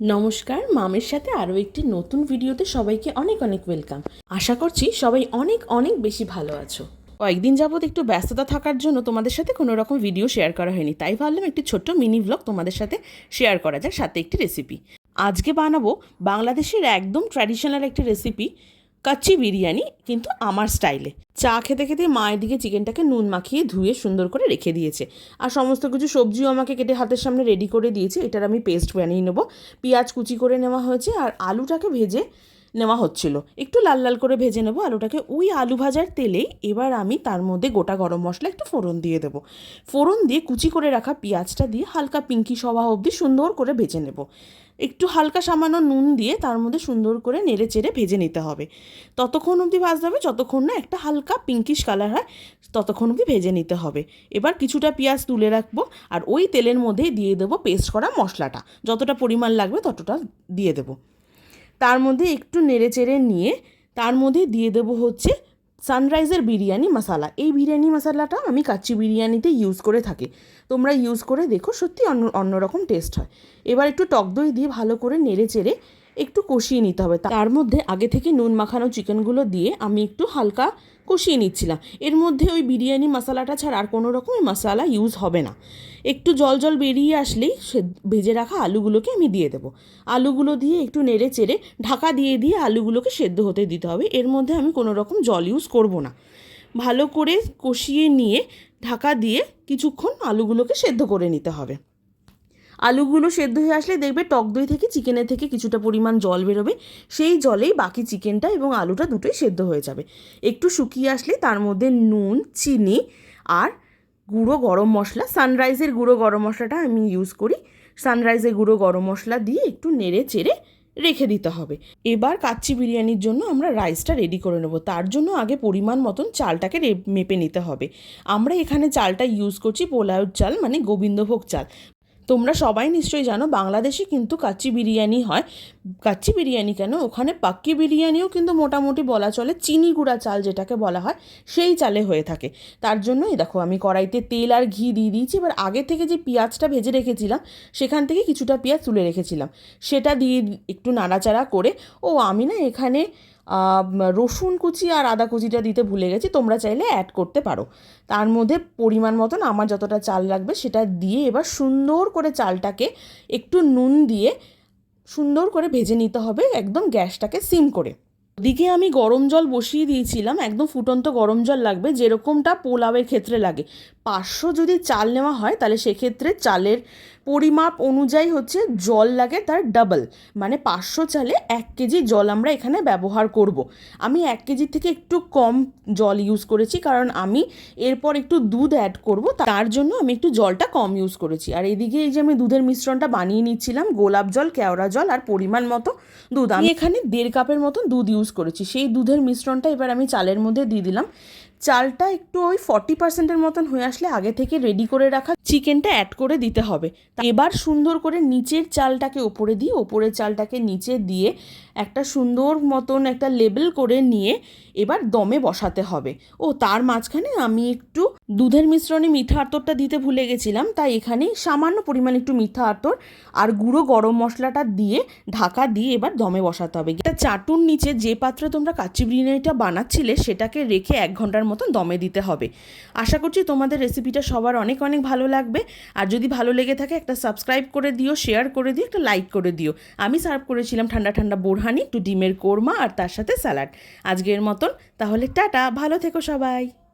নমস্কার, মামের সাথে আরও একটি নতুন ভিডিওতে সবাইকে অনেক অনেক ওয়েলকাম। আশা করছি সবাই অনেক অনেক বেশি ভালো আছো। কয়েকদিন যাবৎ একটু ব্যস্ততা থাকার জন্য তোমাদের সাথে কোনো রকম ভিডিও শেয়ার করা হয়নি, তাই ভাবলাম একটি ছোট্ট মিনি ব্লগ তোমাদের সাথে শেয়ার করা যায় সাথে একটি রেসিপি আজকে বানাবো বাংলাদেশের একদম ট্র্যাডিশনাল একটি রেসিপি কাচ্চি বিরিয়ানি কিন্তু আমার স্টাইলে। চা খেতে খেতে মায়ের দিকে চিকেনটাকে নুন মাখিয়ে ধুয়ে সুন্দর করে রেখে দিয়েছে। আর সমস্ত কিছু সবজিও আমাকে কেটে হাতের সামনে রেডি করে দিয়েছে। এটার আমি পেস্ট বানিয়ে নেব। পেঁয়াজ কুচি করে নেওয়া হয়েছে আর আলুটাকে ভেজে নেওয়া হচ্ছিল। একটু লাল লাল করে ভেজে নেব আলুটাকে ওই আলু ভাজার তেলেই এবার আমি তার মধ্যে গোটা গরম মশলা একটু ফোড়ন দিয়ে দেবো। ফোড়ন দিয়ে কুচি করে রাখা পেঁয়াজটা দিয়ে হালকা পিঙ্কি সভা অবধি সুন্দর করে ভেজে নেব। একটু হালকা সামান্য নুন দিয়ে তার মধ্যে সুন্দর করে নেড়ে চেড়ে ভেজে নিতে হবে। ততক্ষণ অবধি ভাজতে হবে, যতক্ষণ না একটা হালকা পিঙ্কিশ কালার হয়, ততক্ষণ অবধি ভেজে নিতে হবে। এবার কিছুটা পেঁয়াজ তুলে রাখব আর ওই তেলের মধ্যেই দিয়ে দেবো পেস্ট করা মশলাটা। যতটা পরিমাণ লাগবে ততটা দিয়ে দেবো। তার মধ্যে একটু নেড়ে চেড়ে নিয়ে তার মধ্যে দিয়ে দেবো হচ্ছে সানরাইজের বিরিয়ানি মশালা এই বিরিয়ানি মশালাটা আমি কাচ্চি বিরিয়ানিতে ইউজ করে থাকি। তোমরা ইউজ করে দেখো, সত্যি অন্য, অন্যরকম টেস্ট হয়। এবার একটু টক দই দিয়ে ভালো করে নেড়ে চেড়ে একটু কষিয়ে নিতে হবে। তার মধ্যে আগে থেকে নুন মাখানো চিকেনগুলো দিয়ে আমি একটু হালকা কষিয়ে নিচ্ছিলাম। এর মধ্যে ওই বিরিয়ানি মশলাটা ছাড়া আর কোনো রকমের মশলা ইউজ হবে না। একটু জল জল বেরিয়ে আসলেই সে ভেজে রাখা আলুগুলোকে আমি দিয়ে দেবো। আলুগুলো দিয়ে একটু নেড়ে চেড়ে ঢাকা দিয়ে দিয়ে আলুগুলোকে সেদ্ধ হতে দিতে হবে। এর মধ্যে আমি কোনো রকম জল ইউজ করব না। ভালো করে কষিয়ে নিয়ে ঢাকা দিয়ে কিছুক্ষণ আলুগুলোকে সেদ্ধ করে নিতে হবে। আলুগুলো সেদ্ধ হয়ে আসলে দেখবে টক দই থেকে, চিকেনের থেকে কিছুটা পরিমাণ জল বেরোবে। সেই জলেই বাকি চিকেনটা এবং আলুটা দুটোই সেদ্ধ হয়ে যাবে। একটু শুকিয়ে আসলে তার মধ্যে নুন, চিনি আর গুঁড়ো গরম মশলা। সানরাইজের গুঁড়ো গরম মশলাটা আমি ইউজ করি। সানরাইজের গুঁড়ো গরম মশলা দিয়ে একটু নেড়ে চেড়ে রেখে দিতে হবে। এবার কাচ্চি বিরিয়ানির জন্য আমরা রাইসটা রেডি করে নেব। তার জন্য আগে পরিমাণ মতন চালটাকে মেপে নিতে হবে। আমরা এখানে চালটা ইউজ করছি পোলাওর চাল মানে গোবিন্দভোগ চাল। তোমরা সবাই নিশ্চয়ই জানো বাংলাদেশে কিন্তু কাচ্চি বিরিয়ানি হয়। কাচ্চি বিরিয়ানি কেন? ওখানে পাক্কি বিরিয়ানিও কিন্তু মোটামুটি বলা চলে, চিনি গুঁড়া চাল যেটাকে বলা হয়, সেই চালে হয়ে থাকে। তার জন্যই দেখো আমি কড়াইতে তেল আর ঘি দিয়ে দিয়েছি, এবার আগে থেকে যে পেঁয়াজটা ভেজে রেখেছিলাম, সেখান থেকে কিছুটা পেঁয়াজ তুলে রেখেছিলাম। সেটা দিয়ে একটু নাড়াচাড়া করে, ও আমি না এখানে রসুন কুচি আর আদা কুচিটা দিতে ভুলে গেছি, তোমরা চাইলে অ্যাড করতে পারো। তার মধ্যে পরিমাণ মতন আমার যতটা চাল লাগবে সেটা দিয়ে এবার সুন্দর করে চালটাকে একটু নুন দিয়ে সুন্দর করে ভেজে নিতে হবে, একদম গ্যাসটাকে সিম করে। ওদিকে আমি গরম জল বসিয়ে দিয়েছিলাম, একদম ফুটন্ত গরম জল লাগবে, যেরকমটা পোলাওয়ের ক্ষেত্রে লাগে। পাঁচশো যদি চাল নেওয়া হয়, তাহলে সেক্ষেত্রে চালের পরিমাপ অনুযায়ী হচ্ছে জল লাগে তার ডাবল মানে পাঁচশো চালে এক কেজি জল আমরা এখানে ব্যবহার করব। আমি এক কেজি থেকে একটু কম জল ইউজ করেছি, কারণ আমি এরপর একটু দুধ অ্যাড করব, তার জন্য আমি একটু জলটা কম ইউজ করেছি। আর এদিকে এই যে আমি দুধের মিশ্রণটা বানিয়ে নিচ্ছিলাম, গোলাপ জল, কেওড়া জল, আর পরিমাণ মতো দুধ। আমি এখানে দেড় কাপের মতন দুধ ইউজ করেছি। সেই দুধের মিশ্রণটা এবার আমি চালের মধ্যে দিয়ে দিলাম। চালটা একটু ওই ফর্টি পার্সেন্টের মতন হয়ে আসলে আগে থেকে রেডি করে রাখা চিকেনটা অ্যাড করে দিতে হবে। এবার সুন্দর করে নিচের চালটাকে ওপরে দিয়ে ওপরের চালটাকে নিচে দিয়ে একটা সুন্দর মতন একটা লেবেল করে নিয়ে এবার দমে বসাতে হবে। ও, তার মাঝখানে আমি একটু দুধের মিশ্রণে মিঠা আতরটা দিতে ভুলে গেছিলাম, তাই এখানে সামান্য পরিমাণ একটু মিঠা আতর আর গুঁড়ো গরম মশলাটা দিয়ে ঢাকা দিয়ে এবার দমে বসাতে হবে। এটা চাটুর নিচে যে পাত্রে তোমরা কাচ্চি বিরিয়ানিটা বানাচ্ছিলে, সেটাকে রেখে এক ঘণ্টার মতন দমে দিতে হবে। আশা করছি তোমাদের রেসিপিটা সবার অনেক অনেক ভালো লাগবে। আর যদি ভালো লেগে থাকে, একটা সাবস্ক্রাইব করে দিও শেয়ার করে দিও, একটা লাইক করে দিও। আমি সার্ভ করেছিলাম ঠান্ডা ঠান্ডা বোরহানি, একটু ডিমের কোরমা আর তার সাথে স্যালাড আজকের মতন, তাহলে টাটা, ভালো থেকো সবাই।